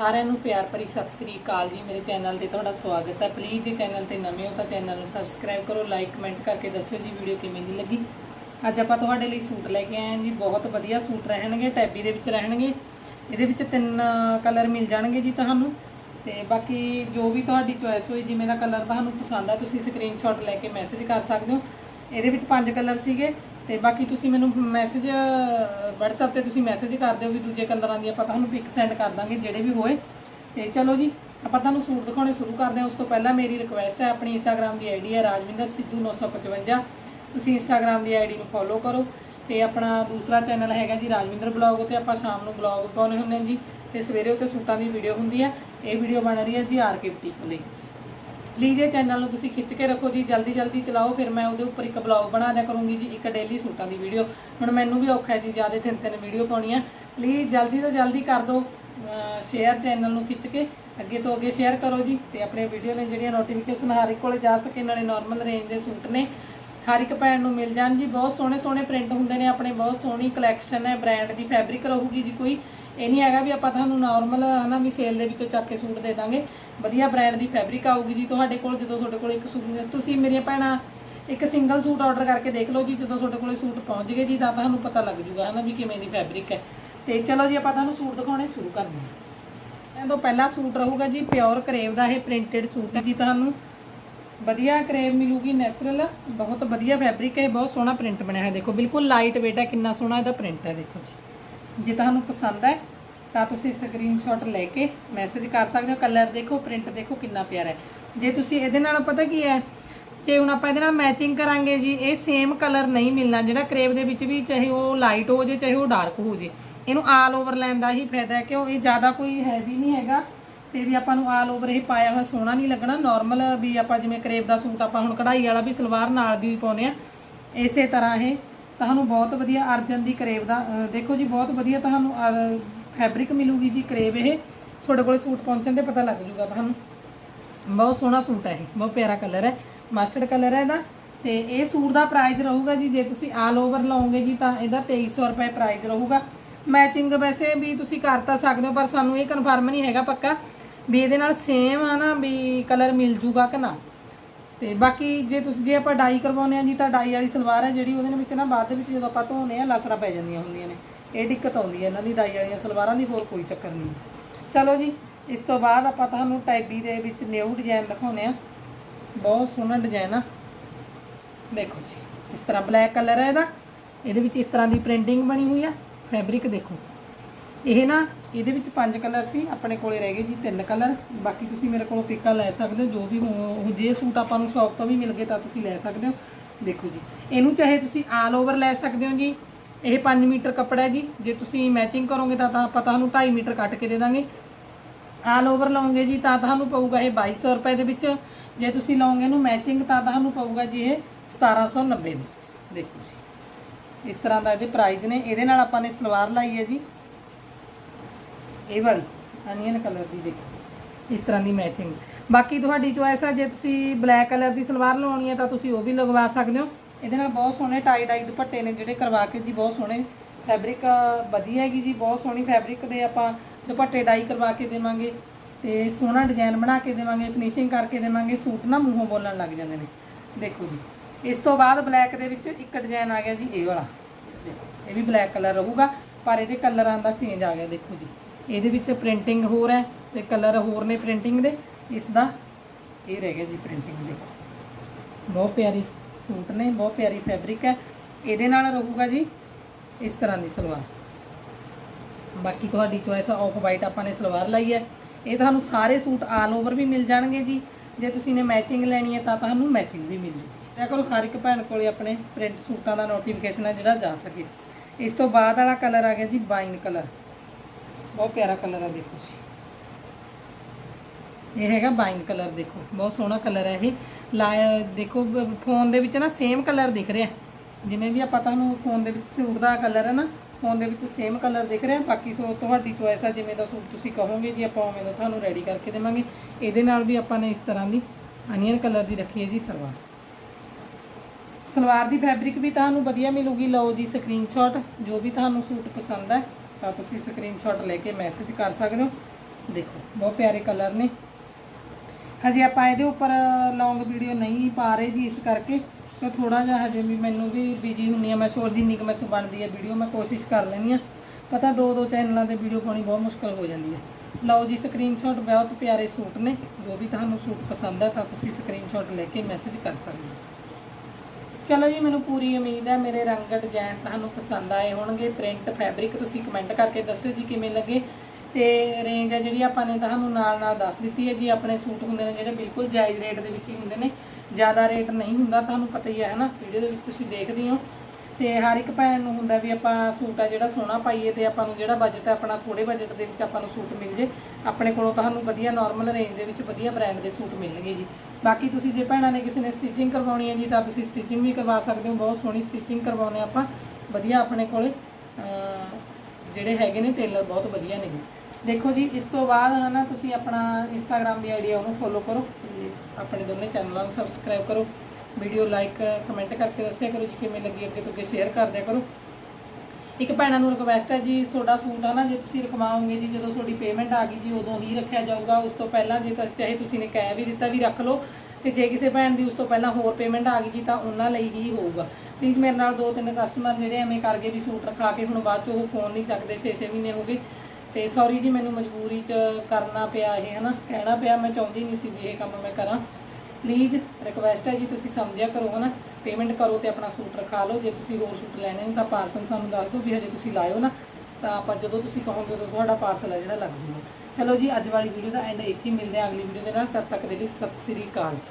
ਸਾਰਿਆਂ ਨੂੰ ਪਿਆਰ ਭਰੀ ਸਤਿ ਸ੍ਰੀ ਅਕਾਲ ਜੀ, ਮੇਰੇ ਚੈਨਲ ਤੇ ਤੁਹਾਡਾ ਸਵਾਗਤ ਹੈ। ਪਲੀਜ਼ ਜੇ ਚੈਨਲ ਤੇ ਨਵੇਂ ਹੋ ਤਾਂ ਚੈਨਲ ਨੂੰ ਸਬਸਕ੍ਰਾਈਬ ਕਰੋ ਲਾਈਕ ਕਮੈਂਟ ਕਰਕੇ ਦੱਸਿਓ ਜੀ ਵੀਡੀਓ ਕਿਵੇਂ ਦੀ ਲੱਗੀ। ਅੱਜ ਆਪਾਂ ਤੁਹਾਡੇ ਲਈ ਸੂਟ ਲੈ ਕੇ ਆਏ ਹਾਂ ਜੀ, ਬਹੁਤ ਵਧੀਆ ਸੂਟ ਰਹਿਣਗੇ, ਟੈਬੀ ਦੇ ਵਿੱਚ ਰਹਿਣਗੇ। ਇਹਦੇ ਵਿੱਚ ਤਿੰਨ ਕਲਰ ਮਿਲ ਜਾਣਗੇ ਜੀ ਤੁਹਾਨੂੰ। ਤੇ ਬਾਕੀ ਜੋ ਵੀ ਤੁਹਾਡੀ ਚੋਇਸ ਹੋਈ, ਜਿਵੇਂ ਦਾ ਕਲਰ ਤੁਹਾਨੂੰ ਪਸੰਦ ਆ, ਤੁਸੀਂ ਸਕਰੀਨਸ਼ਾਟ ਲੈ ਕੇ ਮੈਸੇਜ ਕਰ ਸਕਦੇ ਹੋ। ਇਹਦੇ ਵਿੱਚ ਪੰਜ ਕਲਰ ਸੀਗੇ। ਤੇ ਬਾਕੀ ਤੁਸੀਂ ਮੈਨੂੰ ਮੈਸੇਜ WhatsApp ਤੇ ਤੁਸੀਂ ਮੈਸੇਜ ਕਰ ਦਿਓ ਵੀ ਦੂਜੇ ਕਲਰਾਂ ਦੀ ਆਪਾਂ ਤੁਹਾਨੂੰ ਪਿਕ ਸੈਂਡ ਕਰ ਦਾਂਗੇ, ਜਿਹੜੇ ਵੀ ਹੋਏ। ਤੇ ਚਲੋ ਜੀ, ਆਪਾਂ ਤੁਹਾਨੂੰ ਸੂਟ ਦਿਖਾਉਣੇ ਸ਼ੁਰੂ ਕਰਦੇ ਹਾਂ। ਉਸ ਤੋਂ ਪਹਿਲਾਂ ਮੇਰੀ ਰਿਕੁਐਸਟ ਹੈ, ਆਪਣੀ ਇੰਸਟਾਗ੍ਰam ਦੀ ਆਈਡੀ ਹੈ ਰਾਜਵਿੰਦਰ ਸਿੱਧੂ 955 ਤੁਸੀਂ ਇੰਸਟਾਗ੍ਰam ਦੀ ਆਈਡੀ ਨੂੰ ਫੋਲੋ ਕਰੋ। ਤੇ ਆਪਣਾ ਦੂਸਰਾ ਚੈਨਲ ਹੈਗਾ ਜੀ ਰਾਜਵਿੰਦਰ ਬਲੌਗ ਤੇ ਆਪਾਂ ਸ਼ਾਮ ਨੂੰ ਬਲੌਗ ਪਾਉਣੇ ਹੁੰਦੇ ਹਾਂ ਜੀ। ਤੇ ਸਵੇਰੇ ਉੱਤੇ ਸੂਟਾਂ ਦੀ ਵੀਡੀਓ ਹੁੰਦੀ ਹੈ। ਇਹ ਵੀਡੀਓ ਬਣ ਰਹੀ ਹੈ ਜੀ ਆਰਕੇ ਬੁਟੀਕ ਲਈ। ਪਲੀਜ਼ ਇਹ ਚੈਨਲ ਨੂੰ ਤੁਸੀਂ ਖਿੱਚ ਕੇ ਰੱਖੋ ਜੀ, ਜਲਦੀ ਜਲਦੀ ਚਲਾਓ, ਫਿਰ ਮੈਂ ਉਹਦੇ ਉੱਪਰ ਇੱਕ ਬਲੌਗ ਬਣਾ ਦਿਆ ਕਰੂੰਗੀ ਜੀ, ਇੱਕ ਡੇਲੀ ਸੂਟਾਂ ਦੀ ਵੀਡੀਓ ਹੁਣ ਮੈਨੂੰ ਵੀ ਔਖਾ ਹੈ ਜੀ, ਜ਼ਿਆਦਾ ਤਿੰਨ ਤਿੰਨ ਵੀਡੀਓ ਪਾਉਣੀਆਂ। ਪਲੀਜ਼ ਜਲਦੀ ਤੋਂ ਜਲਦੀ ਕਰ ਦਿਓ ਸ਼ੇਅਰ ਚੈਨਲ ਨੂੰ ਖਿੱਚ ਕੇ, ਅੱਗੇ ਤੋਂ ਅੱਗੇ ਸ਼ੇਅਰ ਕਰੋ ਜੀ, ਤੇ ਆਪਣੇ ਵੀਡੀਓ ਨੇ ਜਿਹੜੀਆਂ ਨੋਟੀਫਿਕੇਸ਼ਨ ਹਰ ਇੱਕ ਕੋਲੇ ਜਾ ਸਕੇ, ਨਾਲੇ ਨਾਰਮਲ ਰੇਂਜ ਦੇ ਸੂਟ ਨੇ। ਹਰ ਇੱਕ ਭੈਣ ਨੂੰ ਮਿਲ ਜਾਣ ਜੀ, ਬਹੁਤ ਸੋਹਣੇ ਸੋਹਣੇ ਪ੍ਰਿੰਟ ਹੁੰਦੇ ਨੇ, ਆਪਣੇ ਬਹੁਤ ਸੋਹਣੀ ਕਲੈਕਸ਼ਨ ਹੈ ਬ੍ਰਾਂਡ ਦੀ ਫੈਬਰਿਕ ਰਹੂਗੀ ਜੀ ਕੋਈ। ਇਹ ਨਹੀਂ ਹੈਗਾ ਵੀ ਆਪਾਂ ਤੁਹਾਨੂੰ ਨਾਰਮਲ ਹਨਾ, ਵੀ ਸੇਲ ਦੇ ਵਿੱਚੋਂ ਚੱਕ ਕੇ ਸੂਟ ਦੇ ਦਾਂਗੇ। ਵਧੀਆ ਬ੍ਰਾਂਡ ਦੀ ਫੈਬਰਿਕ ਆਊਗੀ ਜੀ, ਤੁਹਾਡੇ ਕੋਲ ਜਦੋਂ ਤੁਹਾਡੇ ਕੋਲ ਇੱਕ ਸੂਟ ਤੁਸੀਂ ਮੇਰੀਆਂ ਭੈਣਾਂ ਇੱਕ ਸਿੰਗਲ ਸੂਟ ਆਰਡਰ ਕਰਕੇ ਦੇਖ ਲਓ ਜੀ, ਜਦੋਂ ਤੁਹਾਡੇ ਕੋਲੇ ਸੂਟ ਪਹੁੰਚ ਗਏ ਜੀ, ਤਾਂ ਤੁਹਾਨੂੰ ਪਤਾ ਲੱਗ ਜੂਗਾ ਹਨਾ ਵੀ ਕਿਵੇਂ ਦੀ ਫੈਬਰਿਕ ਹੈ। ਤੇ ਚਲੋ ਜੀ, ਆਪਾਂ ਤੁਹਾਨੂੰ ਸੂਟ ਦਿਖਾਉਣੇ ਸ਼ੁਰੂ ਕਰਦੇ ਹਾਂ। ਇਹ ਤੋਂ ਪਹਿਲਾ ਸੂਟ ਰਹੂਗਾ ਜੀ ਪਿਓਰ ਕਰੇਵ ਦਾ ਇਹ ਪ੍ਰਿੰਟਡ ਸੂਟ ਹੈ ਜੀ, ਤੁਹਾਨੂੰ ਵਧੀਆ ਕਰੇਵ ਮਿਲੂਗੀ ਨੈਚੁਰਲ ਬਹੁਤ ਵਧੀਆ ਫੈਬਰਿਕ ਹੈ ਬਹੁਤ ਸੋਹਣਾ ਪ੍ਰਿੰਟ ਬਣਿਆ ਹੈ ਦੇਖੋ, ਬਿਲਕੁਲ ਲਾਈਟ ਵੇਟ ਹੈ, ਕਿੰਨਾ ਸੋਹਣਾ ਇਹਦਾ ਪ੍ਰਿੰਟ ਹੈ, ਦੇਖੋ ਜੀ। ਜੇ ਤੁਹਾਨੂੰ ਪਸੰਦ ਹੈ ਤਾਂ ਤੁਸੀਂ ਸਕਰੀਨਸ਼ਾਟ ਲੈ ਕੇ ਮੈਸੇਜ ਕਰ ਸਕਦੇ ਹੋ। ਕਲਰ ਦੇਖੋ ਪ੍ਰਿੰਟ ਦੇਖੋ, ਕਿੰਨਾ ਪਿਆਰਾ ਹੈ। ਜੇ ਤੁਸੀਂ ਇਹਦੇ ਨਾਲ ਪਤਾ ਕੀ ਹੈ, ਜੇ ਹੁਣ ਆਪਾਂ ਇਹਦੇ ਨਾਲ ਮੈਚਿੰਗ ਕਰਾਂਗੇ ਜੀ, ਇਹ ਸੇਮ ਕਲਰ ਨਹੀਂ ਮਿਲਣਾ, ਜਿਹੜਾ ਕਰੇਵ ਦੇ ਵਿੱਚ ਵੀ ਚਾਹੇ ਉਹ ਲਾਈਟ ਹੋ ਜੇ, ਚਾਹੇ ਉਹ ਡਾਰਕ ਹੋ ਜੇ। ਇਹਨੂੰ ਆਲ ਓਵਰ ਲੈਣ ਦਾ ਹੀ ਫਾਇਦਾ ਹੈ ਕਿ ਉਹ ਇਹ ਜ਼ਿਆਦਾ ਕੋਈ ਹੈਵੀ ਨਹੀਂ ਹੈਗਾ। ਤੇ ਵੀ ਆਪਾਂ ਨੂੰ ਆਲ ਓਵਰ ਇਹ ਪਾਇਆ ਹੋਇਆ ਸੋਹਣਾ ਨਹੀਂ ਲੱਗਣਾ। ਨਾਰਮਲ ਵੀ ਆਪਾਂ ਜਿਵੇਂ ਕਰੇਵ ਦਾ ਸੂਟ ਆਪਾਂ ਹੁਣ ਕਢਾਈ ਵਾਲਾ ਵੀ ਸਲਵਾਰ ਨਾਲ ਦੀ ਵੀ ਪਾਉਨੇ ਆ ਇਸੇ ਤਰ੍ਹਾਂ ਇਹ ਤੁਹਾਨੂੰ ਬਹੁਤ ਵਧੀਆ ਅਰਜਨ ਦੀ ਕਰੇਵ ਦਾ ਦੇਖੋ ਜੀ, ਬਹੁਤ ਵਧੀਆ ਤੁਹਾਨੂੰ ਫੈਬਰਿਕ ਮਿਲੂਗੀ ਜੀ ਕਰੇਵ ਇਹ। ਤੁਹਾਡੇ ਕੋਲੇ ਸੂਟ ਪਹੁੰਚਣ ਤੇ ਪਤਾ ਲੱਗ ਜੂਗਾ ਤੁਹਾਨੂੰ। ਬਹੁਤ ਸੋਹਣਾ ਸੂਟ ਹੈ ਇਹ, ਬਹੁਤ ਪਿਆਰਾ ਕਲਰ ਹੈ ਮਸਟਰਡ ਕਲਰ ਹੈ ਇਹਦਾ। ਤੇ ਇਹ ਸੂਟ ਦਾ ਪ੍ਰਾਈਸ ਰਹੂਗਾ ਜੀ, ਜੇ ਤੁਸੀਂ ਆਲ ਓਵਰ ਲਓਗੇ ਜੀ ਤਾਂ ਇਹਦਾ 2300 ਰੁਪਏ ਪ੍ਰਾਈਸ ਰਹੂਗਾ। ਮੈਚਿੰਗ ਵੈਸੇ ਵੀ ਤੁਸੀਂ ਕਰ ਤਾਂ ਸਕਦੇ ਹੋ, ਪਰ ਸਾਨੂੰ ਇਹ ਕਨਫਰਮ ਨਹੀਂ ਹੈਗਾ ਪੱਕਾ ਵੀ ਇਹਦੇ ਨਾਲ ਸੇਮ ਆ ਨਾ ਵੀ ਕਲਰ ਮਿਲ ਜੂਗਾ ਕਿ ਨਾ। ਤੇ ਬਾਕੀ ਜੇ ਤੁਸੀਂ, ਜੇ ਆਪਾਂ ਡਾਈ ਕਰਵਾਉਂਦੇ ਆ ਜੀ ਤਾਂ ਡਾਈ ਵਾਲੀ ਸਲਵਾਰ ਹੈ ਜਿਹੜੀ ਉਹਦੇ ਵਿੱਚ ਨਾ ਬਾਅਦ ਦੇ ਵਿੱਚ ਜਦੋਂ ਆਪਾਂ ਧੋਨੇ ਆ ਲਸਰਾ ਪੈ ਜਾਂਦੀਆਂ ਹੁੰਦੀਆਂ ਨੇ। ਇਹ ਦਿੱਕਤ ਆਉਂਦੀ ਹੈ, ਇਹਨਾਂ ਦੀ ਡਾਈ ਵਾਲੀਆਂ ਸਲਵਾਰਾਂ ਦੀ ਹੋਰ ਕੋਈ ਚੱਕਰ ਨਹੀਂ। ਚਲੋ ਜੀ, ਇਸ ਤੋਂ ਬਾਅਦ ਆਪਾਂ ਤੁਹਾਨੂੰ ਟਾਈਬੀ ਦੇ ਵਿੱਚ ਨਿਊ ਡਿਜ਼ਾਈਨ ਦਿਖਾਉਨੇ ਆ ਬਹੁਤ ਸੋਹਣਾ ਡਿਜ਼ਾਈਨ ਆ। ਦੇਖੋ ਜੀ, ਇਸ ਤਰ੍ਹਾਂ ਬਲੈਕ ਕਲਰ ਹੈ ਇਹਦਾ। ਇਹਦੇ ਵਿੱਚ ਇਸ ਤਰ੍ਹਾਂ ਦੀ ਪ੍ਰਿੰਟਿੰਗ ਬਣੀ ਹੋਈ ਆ। ਫੈਬਰਿਕ ਦੇਖੋ। ਇਹ ਨਾ, ਇਹਦੇ ਵਿੱਚ ਪੰਜ ਕਲਰ ਸੀ, ਆਪਣੇ ਕੋਲੇ ਰਹਿ ਗਏ ਜੀ ਤਿੰਨ ਕਲਰ ਬਾਕੀ ਤੁਸੀਂ ਮੇਰੇ ਕੋਲੋਂ ਪਿੱਕਾਂ ਲੈ ਸਕਦੇ ਹੋ, ਜੋ ਵੀ ਹੋ ਜੇ ਸੂਟ ਆਪਾਂ ਨੂੰ ਸ਼ਾਪ ਤੋਂ ਵੀ ਮਿਲ ਗਏ ਤਾਂ ਤੁਸੀਂ ਲੈ ਸਕਦੇ ਹੋ। ਦੇਖੋ ਜੀ, ਇਹਨੂੰ ਚਾਹੇ ਤੁਸੀਂ ਆਲ ਓਵਰ ਲੈ ਸਕਦੇ ਹੋ ਜੀ। ਇਹ 5 ਮੀਟਰ ਕੱਪੜਾ ਹੈ ਜੀ। ਜੇ ਤੁਸੀਂ ਮੈਚਿੰਗ ਕਰੋਗੇ ਤਾਂ ਤਾਂ ਆਪਾਂ ਤੁਹਾਨੂੰ 2.5 ਮੀਟਰ ਕੱਟ ਕੇ ਦੇ ਦਾਂਗੇ। ਆਲ ਓਵਰ ਲਓਗੇ ਜੀ ਤਾਂ ਤੁਹਾਨੂੰ ਪਊਗਾ ਇਹ 2200 ਰੁਪਏ ਦੇ ਵਿੱਚ। ਜੇ ਤੁਸੀਂ ਲਓਗੇ ਇਹਨੂੰ ਮੈਚਿੰਗ ਤਾਂ ਤੁਹਾਨੂੰ ਪਊਗਾ ਜੀ ਇਹ 1790 ਦੇ ਵਿੱਚ। ਦੇਖੋ ਜੀ। ਇਸ ਤਰ੍ਹਾਂ ਦਾ ਇਹਦੇ ਪ੍ਰਾਈਸ ਨੇ। ਇਹਦੇ ਨਾਲ ਆਪਾਂ ਨੇ ਸਲਵਾਰ ਲਾਈ ਹੈ ਜੀ। ਇਹ ਵਾਲੀ ਅਨੀਅਨ ਕਲਰ ਦੀ ਦੇਖੋ। ਇਸ ਤਰ੍ਹਾਂ ਦੀ ਮੈਚਿੰਗ ਬਾਕੀ ਤੁਹਾਡੀ ਚੋਇਸ ਹੈ ਜੇ ਤੁਸੀਂ ਬਲੈਕ ਕਲਰ ਦੀ ਸਲਵਾਰ ਲਵਾਉਣੀ ਹੈ ਤਾਂ ਤੁਸੀਂ ਉਹ ਵੀ ਲਗਵਾ ਸਕਦੇ ਹੋ। ਇਹਦੇ ਨਾਲ ਬਹੁਤ ਸੋਹਣੇ ਟਾਈ ਡਾਈ ਦੁਪੱਟੇ ਨੇ ਜਿਹੜੇ ਕਰਵਾ ਕੇ ਜੀ, ਬਹੁਤ ਸੋਹਣੇ ਫੈਬਰਿਕ ਵਧੀਆ ਹੈਗੀ ਜੀ, ਬਹੁਤ ਸੋਹਣੀ ਫੈਬਰਿਕ ਦੇ ਆਪਾਂ ਦੁਪੱਟੇ ਡਾਈ ਕਰਵਾ ਕੇ ਦੇਵਾਂਗੇ ਤੇ ਸੋਹਣਾ ਡਿਜ਼ਾਈਨ ਬਣਾ ਕੇ ਦੇਵਾਂਗੇ ਫਿਨਿਸ਼ਿੰਗ ਕਰਕੇ ਦੇਵਾਂਗੇ, ਸੂਟ ਨਾ ਮੂੰਹੋਂ ਬੋਲਣ ਲੱਗ ਜਾਂਦੇ ਨੇ। ਦੇਖੋ ਜੀ, ਇਸ ਤੋਂ ਬਾਅਦ ਬਲੈਕ ਦੇ ਵਿੱਚ ਇੱਕ ਡਿਜ਼ਾਈਨ ਆ ਗਿਆ ਜੀ, ਇਹ ਵਾਲਾ। ਦੇਖੋ, ਇਹ ਵੀ ਬਲੈਕ ਕਲਰ ਰਹੂਗਾ, ਪਰ ਇਹਦੇ ਕਲਰਾਂ ਦਾ ਚੇਂਜ ਆ ਗਿਆ, ਦੇਖੋ ਜੀ। ਇਹਦੇ ਵਿੱਚ ਪ੍ਰਿੰਟਿੰਗ ਹੋਰ ਹੈ ਤੇ ਕਲਰ ਹੋਰ ਨੇ ਪ੍ਰਿੰਟਿੰਗ ਦੇ। ਇਸ ਦਾ ਇਹ ਰਹਿ ਗਿਆ ਜੀ ਪ੍ਰਿੰਟਿੰਗ ਦੇਖੋ। ਬਹੁਤ ਪਿਆਰੀ। ਸੂਟ ਨੇ, ਬਹੁਤ ਪਿਆਰੀ ਫੈਬਰਿਕ ਹੈ। ਇਹਦੇ ਨਾਲ ਰਹੂਗਾ ਜੀ ਇਸ ਤਰ੍ਹਾਂ ਦੀ ਸਲਵਾਰ। ਬਾਕੀ ਤੁਹਾਡੀ ਚੋਇਸ ਆਫ ਵਾਈਟ ਆਪਾਂ ਨੇ ਸਲਵਾਰ ਲਈ ਹੈ। ਇਹ ਤੁਹਾਨੂੰ ਸਾਰੇ ਸੂਟ ਆਲ ਓਵਰ ਵੀ ਮਿਲ ਜਾਣਗੇ ਜੀ। ਜੇ ਤੁਸੀਂ ਨੇ ਮੈਚਿੰਗ ਲੈਣੀ ਹੈ ਤਾਂ ਤੁਹਾਨੂੰ ਮੈਚਿੰਗ ਵੀ ਮਿਲ ਜੂ। ਇਹ ਕੋਲ ਹਰ ਇੱਕ ਭੈਣ ਕੋਲੇ ਆਪਣੇ ਪ੍ਰਿੰਟ ਸੂਟਾਂ ਦਾ ਨੋਟੀਫਿਕੇਸ਼ਨ ਹੈ ਜਿਹੜਾ ਜਾ ਸਕੇ। ਇਸ ਤੋਂ ਬਾਅਦ ਵਾਲਾ ਕਲਰ ਆ ਗਿਆ ਜੀ ਵਾਈਨ ਕਲਰ ਬਹੁਤ ਪਿਆਰਾ ਕਲਰ ਆ ਦੇਖੋ ਜੀ। ਇਹ ਹੈਗਾ ਵਾਈਨ ਕਲਰ ਦੇਖੋ, ਬਹੁਤ ਸੋਹਣਾ ਕਲਰ ਹੈ ਇਹ। ਲਾ- ਦੇਖੋ, ਫੋਨ ਦੇ ਵਿੱਚ ਨਾ ਸੇਮ ਕਲਰ ਦਿਖ ਰਿਹਾ। ਜਿਵੇਂ ਵੀ ਆਪਾਂ ਤੁਹਾਨੂੰ ਫੋਨ ਦੇ ਵਿੱਚ ਸੂਟ ਦਾ ਕਲਰ ਹੈ ਨਾ, ਫੋਨ ਦੇ ਵਿੱਚ ਸੇਮ ਕਲਰ ਦਿਖ ਰਿਹਾ। ਬਾਕੀ ਸੋ ਤੁਹਾਡੀ ਚੋਇਸ ਆ, ਜਿਵੇਂ ਦਾ ਸੂਟ ਤੁਸੀਂ ਕਹੋਗੇ, ਜੀ ਆਪਾਂ ਉਵੇਂ ਦਾ ਤੁਹਾਨੂੰ ਰੈਡੀ ਕਰਕੇ ਦੇਵਾਂਗੇ। ਇਹਦੇ ਨਾਲ ਵੀ ਆਪਾਂ ਨੇ ਇਸ ਤਰ੍ਹਾਂ ਦੀ ਅਨੀਅਨ ਕਲਰ ਦੀ ਰੱਖੀ ਹੈ ਜੀ ਸਲਵਾਰ। ਸਲਵਾਰ ਦੀ ਫੈਬਰਿਕ ਵੀ ਤੁਹਾਨੂੰ ਵਧੀਆ ਮਿਲੂਗੀ। ਲਓ ਜੀ ਸਕਰੀਨਸ਼ਾਟ ਜੋ ਵੀ ਤੁਹਾਨੂੰ ਸੂਟ ਪਸੰਦ ਹੈ, ਤਾਂ ਤੁਸੀਂ ਸਕਰੀਨਸ਼ਾਟ ਲੈ ਕੇ ਮੈਸੇਜ ਕਰ ਸਕਦੇ ਹੋ। ਦੇਖੋ, ਬਹੁਤ ਪਿਆਰੇ ਕਲਰ ਨੇ। ਹਜੇ ਆਪਾਂ ਇਹਦੇ ਉੱਪਰ ਲੌਂਗ ਵੀਡੀਓ ਨਹੀਂ ਪਾ ਰਹੇ ਜੀ ਇਸ ਕਰਕੇ ਕਿ ਥੋੜਾ ਜਿਹਾ ਹਜੇ ਵੀ ਮੈਨੂੰ ਵੀ ਬਿਜ਼ੀ ਹੁੰਨੀ ਆ ਮੈਂ ਸ਼ੋਰ ਜਿੰਨੀ ਕੁ ਮੈਥੋਂ ਬਣਦੀ ਹੈ ਵੀਡੀਓ ਮੈਂ ਕੋਸ਼ਿਸ਼ ਕਰ ਲੈਣੀ ਆ ਪਤਾ ਦੋ ਦੋ ਚੈਨਲਾਂ ਤੇ ਵੀਡੀਓ ਪਾਉਣੀ ਬਹੁਤ ਮੁਸ਼ਕਲ ਹੋ ਜਾਂਦੀ ਹੈ। ਲਓ ਜੀ ਸਕਰੀਨਸ਼ਾਟ ਬਹੁਤ ਪਿਆਰੇ ਸੂਟ ਨੇ। ਜੋ ਵੀ ਤੁਹਾਨੂੰ ਸੂਟ ਪਸੰਦ ਹੈ ਤਾਂ ਤੁਸੀਂ ਸਕਰੀਨਸ਼ਾਟ ਲੈ ਕੇ ਮੈਸੇਜ ਕਰ ਸਕਦੇ ਹੋ। ਚਲੋ ਜੀ, ਮੈਨੂੰ ਪੂਰੀ ਉਮੀਦ ਹੈ ਮੇਰੇ ਰੰਗ ਡਿਜ਼ਾਈਨ ਤੁਹਾਨੂੰ ਪਸੰਦ ਆਏ ਹੋਣਗੇ। ਪ੍ਰਿੰਟ ਫੈਬਰਿਕ ਤੁਸੀਂ ਕਮੈਂਟ ਕਰਕੇ ਦੱਸਿਓ ਜੀ ਕਿਵੇਂ ਲੱਗੇ। ਤੇ ਰੇਂਜ ਹੈ ਜਿਹੜੀ ਆਪਾਂ ਨੇ ਤੁਹਾਨੂੰ ਨਾਲ ਨਾਲ ਦੱਸ ਦਿੱਤੀ ਹੈ ਜੀ, ਆਪਣੇ ਸੂਟ ਹੁੰਦੇ ਨੇ ਜਿਹੜੇ ਬਿਲਕੁਲ ਜਾਇਜ਼ ਰੇਟ ਦੇ ਵਿੱਚ ਹੀ ਹੁੰਦੇ ਨੇ, ਜ਼ਿਆਦਾ ਰੇਟ ਨਹੀਂ ਹੁੰਦਾ, ਤੁਹਾਨੂੰ ਪਤਾ ਹੀ ਹੈ ਨਾ ਵੀਡੀਓ ਦੇ ਵਿੱਚ ਤੁਸੀਂ ਦੇਖਦੇ ਹੋ। ਤੇ ਹਰ ਇੱਕ ਭੈਣ ਨੂੰ ਹੁੰਦਾ ਵੀ ਆਪਾਂ ਸੂਟ ਆ ਜਿਹੜਾ ਸੋਹਣਾ ਪਾਈਏ ਤੇ ਆਪਾਂ ਨੂੰ ਜਿਹੜਾ ਬਜਟ ਹੈ ਆਪਣਾ ਥੋੜੇ ਬਜਟ ਦੇ ਵਿੱਚ ਆਪਾਂ ਨੂੰ ਸੂਟ ਮਿਲ ਜੇ। ਆਪਣੇ ਕੋਲੋਂ ਤੁਹਾਨੂੰ ਵਧੀਆ ਨਾਰਮਲ ਰੇਂਜ ਦੇ ਵਿੱਚ ਵਧੀਆ ਬ੍ਰਾਂਡ ਦੇ ਸੂਟ ਮਿਲਣਗੇ ਜੀ। ਬਾਕੀ ਤੁਸੀਂ ਜੇ ਭੈਣਾਂ ਨੇ ਕਿਸੇ ਨੇ ਸਟਿਚਿੰਗ ਕਰਵਾਉਣੀ ਹੈ ਜੀ, ਤਾਂ ਤੁਸੀਂ ਸਟਿਚਿੰਗ ਵੀ ਕਰਵਾ ਸਕਦੇ ਹੋ। ਬਹੁਤ ਸੋਹਣੀ ਸਟਿਚਿੰਗ ਕਰਵਾਉਂਦੇ ਆਪਾਂ। ਵਧੀਆ ਆਪਣੇ ਕੋਲੇ। ਜਿਹੜੇ ਹੈਗੇ ਨੇ ਟੇਲਰ ਬਹੁਤ ਵਧੀਆ ਨੇ। ਜੀ ਦੇਖੋ ਜੀ, ਇਸ ਤੋਂ ਬਾਅਦ ਹਨਾ ਤੁਸੀਂ ਆਪਣਾ ਇੰਸਟਾਗ੍ਰam ਦੀ ਆਈਡੀ ਉਹਨੂੰ ਫੋਲੋ ਕਰੋ ਆਪਣੇ ਦੋਨੇ ਚੈਨਲਾਂ ਨੂੰ ਸਬਸਕ੍ਰਾਈਬ ਕਰੋ। ਵੀਡੀਓ ਲਾਈਕ ਕਮੈਂਟ ਕਰਕੇ ਦੱਸਿਆ ਕਰੋ ਜੀ, ਕਿਵੇਂ ਲੱਗੀ, ਅੱਗੇ ਤੋਂ ਅੱਗੇ ਸ਼ੇਅਰ ਕਰਦਿਆ ਕਰੋ। ਇੱਕ ਭੈਣਾਂ ਨੂੰ ਰਿਕਵੈਸਟ ਹੈ ਜੀ, ਤੁਹਾਡਾ ਸੂਟ ਆ ਨਾ ਜੇ ਤੁਸੀਂ ਰਖਵਾਓਗੇ ਜੀ, ਜਦੋਂ ਤੁਹਾਡੀ ਪੇਮੈਂਟ ਆ ਗਈ ਜੀ, ਉਦੋਂ ਹੀ ਰੱਖਿਆ ਜਾਊਗਾ। ਉਸ ਤੋਂ ਪਹਿਲਾਂ ਜੇ ਤਾਂ ਚਾਹੇ ਤੁਸੀਂ ਨੇ ਕਹਿ ਵੀ ਦਿੱਤਾ ਵੀ ਰੱਖ ਲਓ ਤੇ ਜੇ ਕਿਸੇ ਭੈਣ ਦੀ ਉਸ ਤੋਂ ਪਹਿਲਾਂ ਹੋਰ ਪੇਮੈਂਟ ਆ ਗਈ ਜੀ ਤਾਂ ਉਹਨਾਂ ਲਈ ਹੀ ਹੋਊਗਾ। ਪਲੀਜ਼ ਮੇਰੇ ਨਾਲ ਦੋ ਤਿੰਨ ਕਸਟਮਰ ਜਿਹੜੇ ਐਵੇਂ ਕਰ ਗਏ ਵੀ ਸੂਟ ਰਖਾ ਕੇ ਹੁਣ ਬਾਅਦ ਚ ਉਹ ਫੋਨ ਨਹੀਂ ਚੱਕਦੇ 6-6 ਮਹੀਨੇ ਹੋ ਗਏ। ਤੇ ਸੌਰੀ ਜੀ, ਮੈਨੂੰ ਮਜਬੂਰੀ ਚ ਕਰਨਾ ਪਿਆ ਇਹ, ਹਨਾ? ਕਹਿਣਾ ਪਿਆ, ਮੈਂ ਚਾਹੁੰਦੀ ਨਹੀਂ ਸੀ ਵੀ ਇਹ ਕੰਮ ਮੈਂ ਕਰਾਂ। ਪਲੀਜ਼ ਰਿਕਵੈਸਟ ਹੈ ਜੀ, ਤੁਸੀਂ ਸਮਝਿਆ ਕਰੋ, ਹਨਾ? ਪੇਮੈਂਟ ਕਰੋ ਤੇ ਆਪਣਾ ਸੂਟ ਰਖਾ ਲਓ। ਜੇ ਤੁਸੀਂ ਹੋਰ ਸੂਟ ਲੈਣੇ ਨੇ ਤਾਂ ਪਾਰਸਲ ਸਾਨੂੰ ਦੱਸ ਦਿਓ ਵੀ ਹਜੇ ਤੁਸੀਂ ਲਾਇਓ ਨਾ। ਤਾਂ ਆਪਾਂ ਜਦੋਂ ਤੁਸੀਂ ਕਹੋਗੇ ਉਦੋਂ ਤੁਹਾਡਾ ਪਾਰਸਲ ਹੈ ਜਿਹੜਾ ਲੱਗ ਜੂਗਾ। ਚਲੋ ਜੀ, ਅੱਜ ਵਾਲੀ ਵੀਡੀਓ ਦਾ ਐਂਡ ਇੱਥੇ ਹੀ ਮਿਲਦੇ ਹਾਂ। ਅਗਲੀ ਵੀਡੀਓ ਦੇ ਨਾਲ ਤਦ ਤੱਕ ਦੇ ਲਈ ਸਤਿ ਸ੍ਰੀ ਅਕਾਲ ਜੀ।